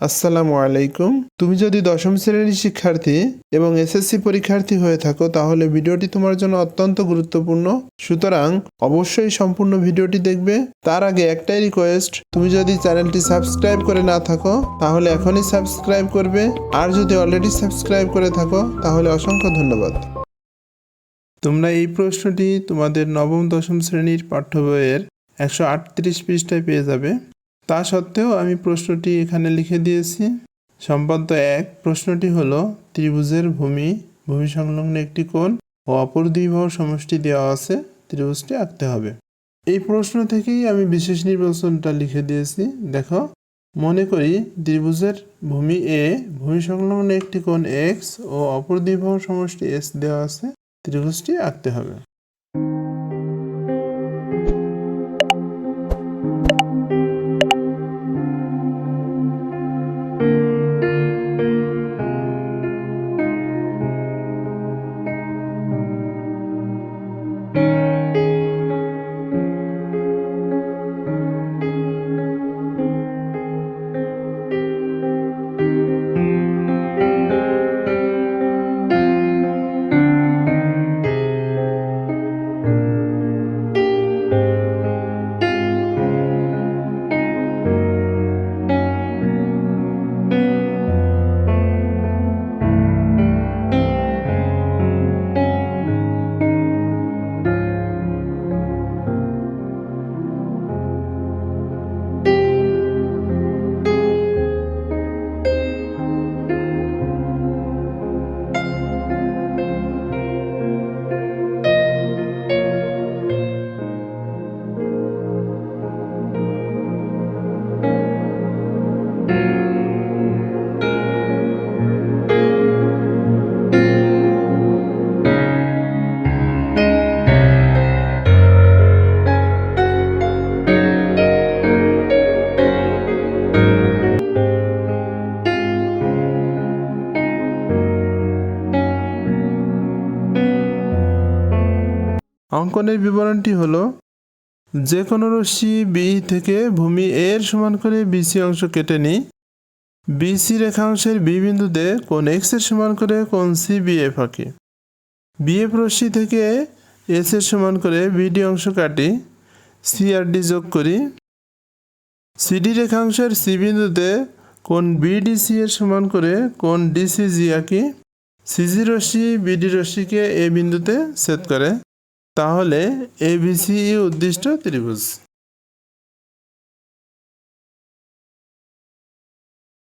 আসসালামু আলাইকুম। তুমি যদি দশম শ্রেণির শিক্ষার্থী এবং এসএসসি পরীক্ষার্থী হয়ে থাকো, তাহলে ভিডিওটি তোমার জন্য অত্যন্ত গুরুত্বপূর্ণ। সুতরাং অবশ্যই সম্পূর্ণ ভিডিওটি দেখবে। তার আগে একটাই রিকোয়েস্ট তুমি যদি চ্যানেলটি সাবস্ক্রাইব করে না থাকো, তাহলে এখনই সাবস্ক্রাইব করবে। আর যদি অলরেডি সাবস্ক্রাইব করে থাকো, তাহলে অসংখ্য ধন্যবাদ। তোমরা এই প্রশ্নটি তোমাদের নবম, দশম শ্রেণির পাঠ্য বইয়ের একশো আটত্রিশ পৃষ্ঠায় পেয়ে যাবে। তা সত্ত্বেও আমি প্রশ্নটি এখানে লিখে দিয়েছি। সম্পাদ্য এক, প্রশ্নটি হলো, ত্রিভুজের ভূমি ভূমি সংলগ্ন একটি কোণ ও অপর দুই বাহুর সমষ্টি দেওয়া আছে, ত্রিভুজটি আঁকতে হবে। এই প্রশ্ন থেকেই আমি বিশেষ নির্বাচনটা লিখে দিয়েছি। দেখো, মনে করি ত্রিভুজের ভূমি এ ভূমি সংলগ্ন একটি কোণ এক্স ও অপর দুই বাহুর সমষ্টি এস দেওয়া আছে, ত্রিভুজটি আঁকতে হবে। অঙ্কনের বিবরণটি হলো যে কোনো রশ্মি বি থেকে ভূমি এর সমান করে বিসি অংশ কেটে নিই। বিসি রেখাংশের বি বিন্দুতে কোন এক্সের সমান করে কোন সি বিএফ আঁকি বিএফ রশ্মি থেকে এস এর সমান করে বিডি অংশ কাটি। সি আর ডি যোগ করি। সিডি রেখাংশের সি বিন্দুতে কোন বিডিসি এর সমান করে কোন ডিসিজি আঁকি। সিজি রশ্মি বিডি রশ্মিকে এ বিন্দুতে ছেদ করে। তাহলে এবিসি উদ্দিষ্ট ত্রিভুজ।